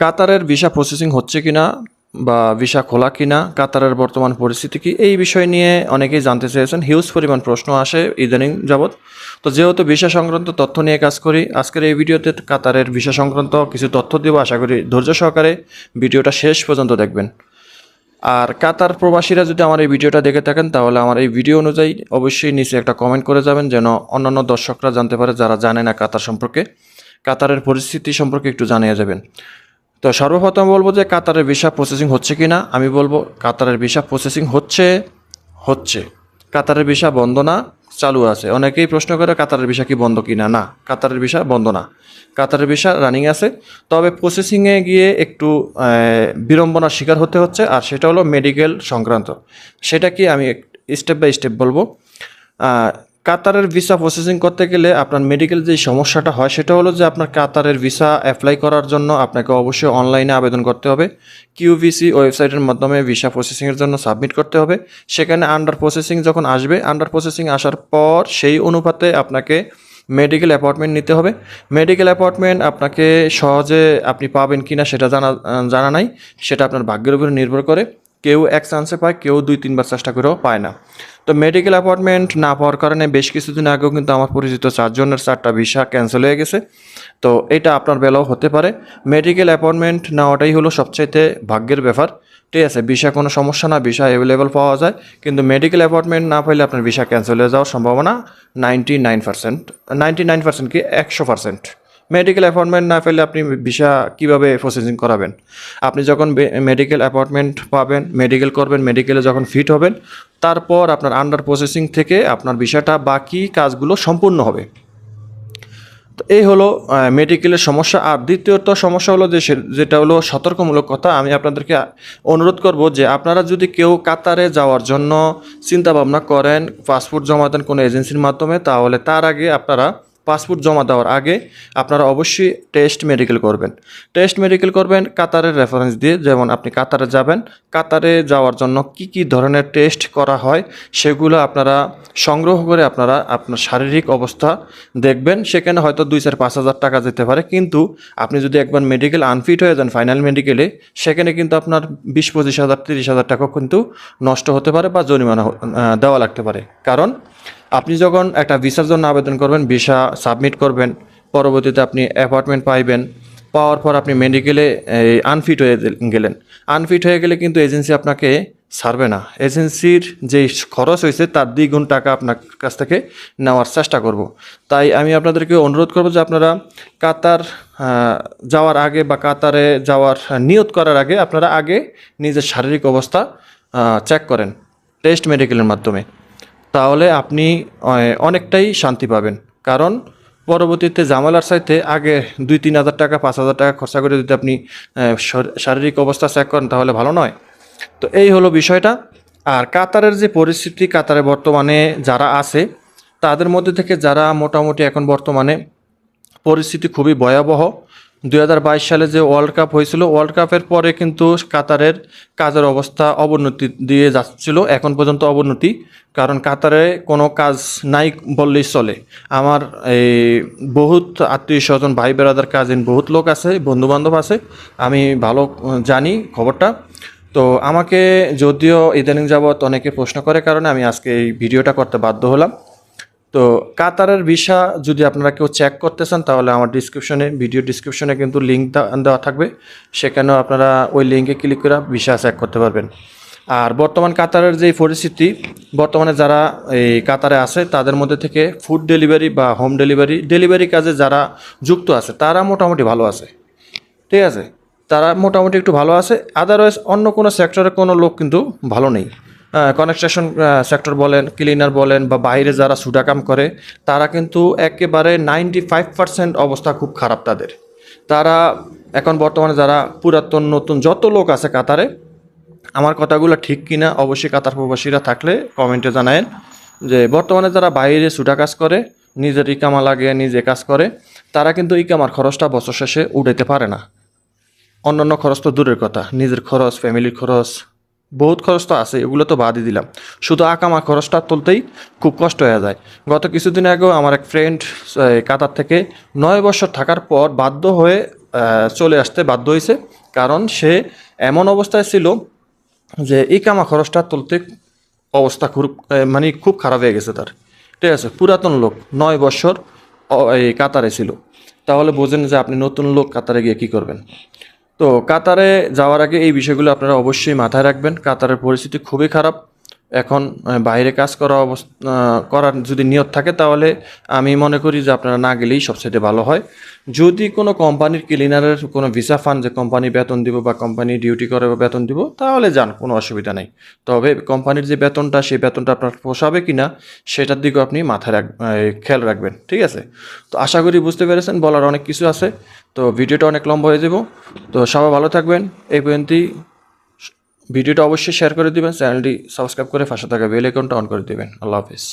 কাতারের visa processing হচ্ছে কিনা বা ভিসা খোলা কিনা, কাতারের বর্তমান পরিস্থিতি কি, এই বিষয় নিয়ে অনেকেই জানতে চেয়েছেন। হিউজ পরিমাণ প্রশ্ন আসে ইদানিং যাবৎ। তো যেহেতু ভিসা সংক্রান্ত তথ্য নিয়ে কাজ করি, আজকের এই ভিডিওতে কাতারের ভিসা সংক্রান্ত কিছু তথ্য দেবো। আশা করি ধৈর্য সহকারে ভিডিওটা শেষ পর্যন্ত দেখবেন। আর কাতার প্রবাসীরা যদি আমার এই ভিডিওটা দেখে থাকেন, তাহলে আমার এই ভিডিও অনুযায়ী অবশ্যই নিচে একটা কমেন্ট করে যাবেন, যেন অন্যান্য দর্শকরা জানতে পারে, যারা জানে না কাতার সম্পর্কে। কাতারের পরিস্থিতি সম্পর্কে একটু জানিয়ে যাবেন। তো সর্বপ্রথম বলব যে কাতারের ভিসা প্রসেসিং হচ্ছে কি না আমি বলব কাতারের ভিসা প্রসেসিং হচ্ছে হচ্ছে। কাতারের ভিসা বন্ধ না, চালু আছে। অনেকেই প্রশ্ন করে কাতারের ভিসা কি বন্ধ কি না, কাতারের ভিসা বন্ধ না। কাতারের ভিসা রানিং আছে। তবে প্রসেসিংয়ে গিয়ে একটু বিড়ম্বনার শিকার হতে হচ্ছে, আর সেটা হলো মেডিকেল সংক্রান্ত। সেটা কি আমি স্টেপ বাই স্টেপ বলব। কাতারের ভিসা প্রসেসিং করতে গেলে আপনার মেডিকেল যে সমস্যাটা হয়, সেটা হলো যে আপনার কাতারের ভিসা অ্যাপ্লাই করার জন্য আপনাকে অবশ্যই অনলাইনে আবেদন করতে হবে। কিউভিসি ওয়েবসাইটের মাধ্যমে ভিসা প্রসেসিংয়ের জন্য সাবমিট করতে হবে। সেখানে আন্ডার প্রসেসিং যখন আসবে আন্ডার প্রসেসিং আসার পর সেই অনুপাতে আপনাকে মেডিকেল অ্যাপয়েন্টমেন্ট নিতে হবে। মেডিকেল অ্যাপয়েন্টমেন্ট আপনাকে সহজে আপনি পাবেন কি না সেটা জানা জানা নাই, সেটা আপনার ভাগ্যের উপরে নির্ভর করে। কেউ এক চান্সে পায়, কেউ দুই, তিনবার চেষ্টা করেও পায় না। তো মেডিকেল অ্যাপয়েন্টমেন্ট না পাওয়ার কারণে বেশ কিছুদিন আগেও কিন্তু আমার পরিচিত চারজনের চারটা ভিসা ক্যান্সেল হয়ে গেছে। তো এটা আপনার বেলাও হতে পারে। মেডিকেল অ্যাপয়েন্টমেন্ট নেওয়াটাই হলো সবচাইতে ভাগ্যের ব্যাপার। ঠিক আছে ভিসা কোনো সমস্যা না ভিসা অ্যাভেলেবল পাওয়া যায়। কিন্তু মেডিকেল অ্যাপয়েন্টমেন্ট না পাইলে আপনার ভিসা ক্যান্সেল হয়ে যাওয়ার সম্ভাবনা ninety nine percent ninety nine percent কি একশো পার্সেন্ট মেডিকেল অ্যাপয়েন্টমেন্ট না পেলে আপনি ভিসা কীভাবে প্রসেসিং করাবেন? আপনি যখন মেডিকেল অ্যাপয়েন্টমেন্ট পাবেন মেডিকেল করবেন মেডিকেলে যখন ফিট হবেন, তারপর আপনার আন্ডার প্রসেসিং থেকে আপনার ভিসাটা বাকি কাজগুলো সম্পূর্ণ হবে। তো এই হলো মেডিকেলের সমস্যা। আর দ্বিতীয়ত সমস্যা হলো যে যেটা হলো সতর্কমূলক কথা, আমি আপনাদেরকে অনুরোধ করব যে আপনারা যদি কেউ কাতারে যাওয়ার জন্য চিন্তা ভাবনা করেন পাসপোর্ট জমা দেন কোনো এজেন্সির মাধ্যমে, তাহলে তার আগে আপনারা পাসপোর্ট জমা দেওয়ার আগে আপনারা অবশ্যই টেস্ট মেডিকেল করবেন। টেস্ট মেডিকেল করবেন, কাতারের রেফারেন্স দিয়ে, যেমন আপনি কাতারে যাবেন, কাতারে যাওয়ার জন্য কি কি ধরনের টেস্ট করা হয় সেগুলো আপনারা সংগ্রহ করে আপনারা আপনার শারীরিক অবস্থা দেখবেন। সেখানে হয়তো দুই চার পাঁচ হাজার টাকা যেতে পারে, কিন্তু আপনি যদি একবার মেডিকেল আনফিট হয়ে যান ফাইনাল মেডিকেলে সেখানে কিন্তু আপনার বিশ, পঁচিশ হাজার, তিরিশ হাজার টাকা কিন্তু নষ্ট হতে পারে বা জরিমানা দেওয়া লাগতে পারে। কারণ আপনি যখন একটা ভিসার জন্য আবেদন করবেন, ভিসা সাবমিট করবেন, পরবর্তীতে আপনি অ্যাপার্টমেন্ট পাইবেন, পাওয়ার পর আপনি মেডিকেলে আনফিট হয়ে গেলেন। আনফিট হয়ে গেলে কিন্তু এজেন্সি আপনাকে ছাড়বে না। এজেন্সির যে খরচ হয়েছে, তার দ্বিগুণ টাকা আপনার কাছ থেকে নেওয়ার চেষ্টা করব। তাই আমি আপনাদেরকে অনুরোধ করব যে আপনারা কাতার যাওয়ার আগে বা কাতারে যাওয়ার নিয়ত করার আগে আপনারা আগে নিজের শারীরিক অবস্থা চেক করেন টেস্ট মেডিকেলের মাধ্যমে। তাহলে আপনি অনেকটাই শান্তি পাবেন। কারণ পরবর্তীতে জামালার চাইতে আগে দুই তিন হাজার টাকা, পাঁচ হাজার টাকা খরচা করে যদি আপনি শর- শারীরিক অবস্থা চেক করেন তাহলে ভালো নয়। তো এই হলো বিষয়টা। আর কাতারের যে পরিস্থিতি কাতারে বর্তমানে যারা আছে, তাদের মধ্যে থেকে যারা মোটামুটি এখন বর্তমানে পরিস্থিতি খুবই ভয়াবহ দু হাজার বাইশ সালে যে ওয়ার্ল্ড কাপ হয়েছিল ওয়ার্ল্ড কাপের পরে কিন্তু কাতারের কাজের অবস্থা অবনতি দিয়ে যাচ্ছিল, এখন পর্যন্ত অবনতি, কারণ কাতারে কোনো কাজ নাই বললেই চলে। আমার এই বহুত আত্মীয় স্বজন, ভাই বেড়াদার কাজিন বহুত লোক আছে বন্ধু বান্ধব আছে, আমি ভালো জানি খবরটা। তো আমাকে যদিও ইদানিং যাবৎ অনেকে প্রশ্ন করে কারণে আমি আজকে এই ভিডিওটা করতে বাধ্য হলাম। তো কাতারের ভিসা যদি আপনারা কেউ চেক করতে চান, তাহলে আমার ডিসক্রিপশনে ভিডিও ডিসক্রিপশনে কিন্তু লিঙ্ক দেওয়া থাকবে। সেখানেও আপনারা ওই লিঙ্কে ক্লিক করে ভিসা চেক করতে পারবেন। আর বর্তমান কাতারের যে পরিস্থিতি, বর্তমানে যারা এই কাতারে আছে, তাদের মধ্যে থেকে ফুড ডেলিভারি বা হোম ডেলিভারি ডেলিভারি কাজে যারা যুক্ত আছে, তারা মোটামুটি ভালো আছে। ঠিক আছে? তারা মোটামুটি একটু ভালো আছে। আদারওয়াইজ অন্য কোনো সেক্টরে কোনো লোক কিন্তু ভালো নেই। কনস্ট্রাকশন সেক্টর বলেন ক্লিনার বলেন বা বাইরে যারা সুডা কাম করে, তারা কিন্তু একেবারে নাইনটি ফাইভ পার্সেন্ট অবস্থা খুব খারাপ তাদের। তারা এখন বর্তমানে যারা পুরাতন, নতুন যত লোক আছে কাতারে, আমার কথাগুলো ঠিক কিনা অবশ্যই কাতার প্রবাসীরা থাকলে কমেন্টে জানায়েন যে বর্তমানে যারা বাইরে সুটা কাজ করে, নিজের ইকামা লাগিয়ে নিজে কাজ করে, তারা কিন্তু ইকামার খরচটা বছর শেষে উঠাইতে পারে না। অন্যান্য খরচ তো দূরের কথা, নিজের খরচ ফ্যামিলির খরচ বহুত খরচ তো আছে এগুলো তো বাদই দিলাম। শুধু আকামা খরচটা তুলতেই খুব কষ্ট হয়ে যায়। গত কিছুদিন আগেও আমার এক ফ্রেন্ড কাতার থেকে নয় বছর থাকার পর বাধ্য হয়ে চলে আসতে বাধ্য হয়েছে কারণ সে এমন অবস্থায় ছিল যে ইকামা খরচটা তুলতে অবস্থা খুব মানে খুব খারাপ হয়ে গেছে তার। ঠিক আছে, পুরাতন লোক, নয় বছর এই কাতারে ছিল। তাহলে বোঝেন যে আপনি নতুন লোক কাতারে গিয়ে কী করবেন? তো কাতারে যাওয়ার আগে এই বিষয়গুলো আপনারা অবশ্যই মাথায় রাখবেন। কাতারের পরিস্থিতি খুবই খারাপ। এখন বাইরে কাজ করা অবস্থা করার যদি নিয়ত থাকে, তাহলে আমি মনে করি যে আপনারা না গেলেই সবচেয়ে ভালো হয়। যদি কোনো কোম্পানির ক্লিনারের কোনো ভিসা ফান যে কোম্পানি বেতন দিব বা কোম্পানি ডিউটি করে বা বেতন দিব, তাহলে যান, কোনো অসুবিধা নেই। তবে কোম্পানির যে বেতনটা, সেই বেতনটা আপনার পোষাবে কি না সেটার দিকেও আপনি মাথায় রাখ খেয়াল রাখবেন, ঠিক আছে? তো আশা করি বুঝতে পেরেছেন, বলার অনেক কিছু আছে। তো ভিডিওটা অনেক লম্বা হয়ে যাব। তো সবাই ভালো থাকবেন, এই পর্যন্তই। ভিডিওটা অবশ্যই শেয়ার করে দেবেন চ্যানেলটি সাবস্ক্রাইব করে পাশে থাকা বেল আইকনটা অন করে দেবেন। আল্লাহ হাফিজ।